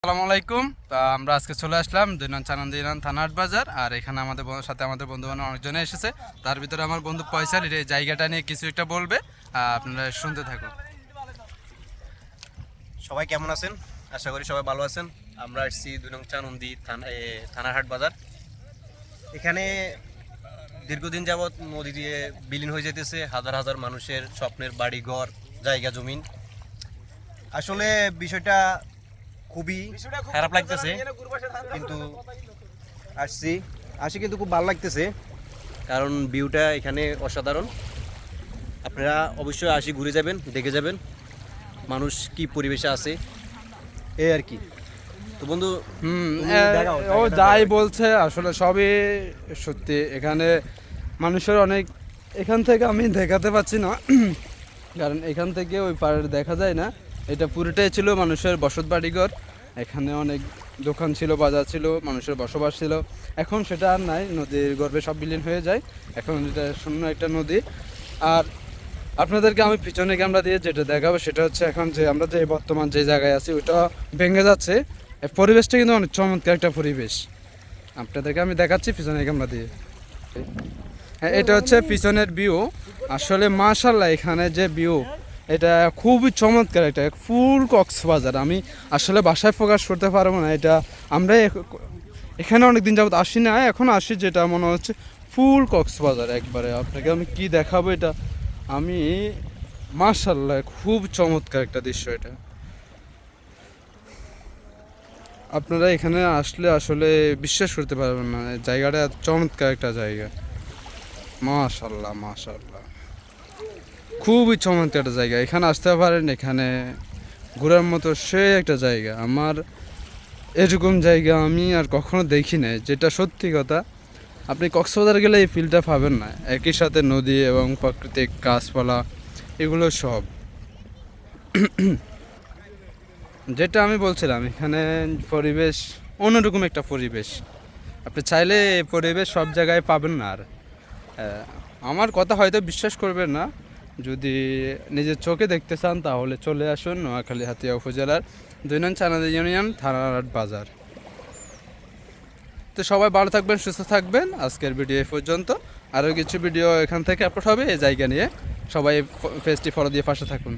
আসসালামু আলাইকুম। তা আমরা আজকে চলে আসলাম দুই নং চানন্দ ইরান থানাট বাজার আর এখানে আমাদের সাথে আমাদের বন্ধু বান্ধব অনেকজনে এসেছে। তার ভিতরে আমার বন্ধু পয়সাল এই জায়গাটা নিয়ে কিছু একটা বলবে আপনারা শুনতে থাকুন। সবাই কেমন আছেন? আশা করি সবাই ভালো আছেন। আমরা আসছি দুই নং চানন্দি থানা এ, থানারহাট বাজার। এখানে দীর্ঘদিন যাবৎ নদী দিয়ে বিলীন হয়ে যেতেছে হাজার হাজার মানুষের স্বপ্নের বাড়ি ঘর জায়গা জমিন। আসলে বিষয়টা খুবই খারাপ লাগতেছে। কিন্তু আসছি। আসি কিন্তু খুব ভালো লাগতেছে কারণ ভিউটা এখানে অসাধারণ। আপনারা অবশ্যই আসি ঘুরে যাবেন দেখে যাবেন মানুষ কি পরিবেশে আছে। এই আর কি। তো বন্ধু ও যাই বলছে আসলে সবই সত্যি। এখানে মানুষের অনেক এখান থেকে আমি দেখাতে পাচ্ছি না। কারণ এখান থেকে ওই পাড়ের দেখা যায় না। এটা পুরোটাই ছিল মানুষের বসত বাড়িঘর। এখানে অনেক দোকান ছিল বাজার ছিল মানুষের বসবাস ছিল। এখন সেটা আর নাই নদীর গর্ভে সব বিলীন হয়ে যায়। এখন এটা শূন্য একটা নদী। আর আপনাদেরকে আমি পিছনে ক্যামেরা দিয়ে যেটা দেখাবো সেটা হচ্ছে এখন যে আমরা যে বর্তমান যে জায়গায় আছি ওটা ভেঙে যাচ্ছে। পরিবেশটা কিন্তু অনেক চমৎকার একটা পরিবেশ। আপনাদেরকে আমি দেখাচ্ছি পিছনে ক্যামেরা দিয়ে। হ্যাঁ, এটা হচ্ছে পিছনের ভিউ আসলে মাশাল্লাহ এখানে যে ভিউ এটা খুবই চমৎকার একটা ফুল কক্সবাজার। আমি আসলে বাসায় প্রকাশ করতে পারব না, এটা আমরা এখানে অনেক দিন যাবত আসি না এখন আসি যেটা মনে হচ্ছে ফুল কক্সবাজার একবারে। আপনাকে আমি কি দেখাবো এটা? আমি মাশাল্লাহ খুব চমৎকার একটা দৃশ্য এটা। আপনারা এখানে আসলে আসলে বিশ্বাস করতে পারবেন না জায়গাটা চমৎকার একটা জায়গা। মাশাল্লাহ মাশাল্লাহ খুবই চমৎকার একটা জায়গা। এখানে আসতে পারেন, এখানে ঘোরার মতো সে একটা জায়গা। আমার এরকম জায়গা আমি আর কখনো দেখি নাই, যেটা সত্যি কথা, আপনি কক্সবাজার গেলে এই ফিলটা পাবেন না। একই সাথে নদী এবং প্রাকৃতিক গাছপালা, এগুলো সব। যেটা আমি বলছিলাম, এখানে পরিবেশ, অন্যরকম একটা পরিবেশ। আপনি চাইলে এই পরিবেশ সব জায়গায় পাবেন না আর আমার কথা হয়তো বিশ্বাস করবেন না যদি নিজের চোখে দেখতে চান, তাহলে চলে আসুন নোয়াখালী হাতিয়া উপজেলার দুই নং চানাদি ইউনিয়ন থানারহাট বাজার। তো সবাই ভালো থাকবেন, সুস্থ থাকবেন। আজকের ভিডিও এই পর্যন্ত। আরও কিছু ভিডিও এখান থেকে আপলোড হবে, এই জায়গা নিয়ে সবাই ফেসটি ফলো দিয়ে পাশে থাকুন।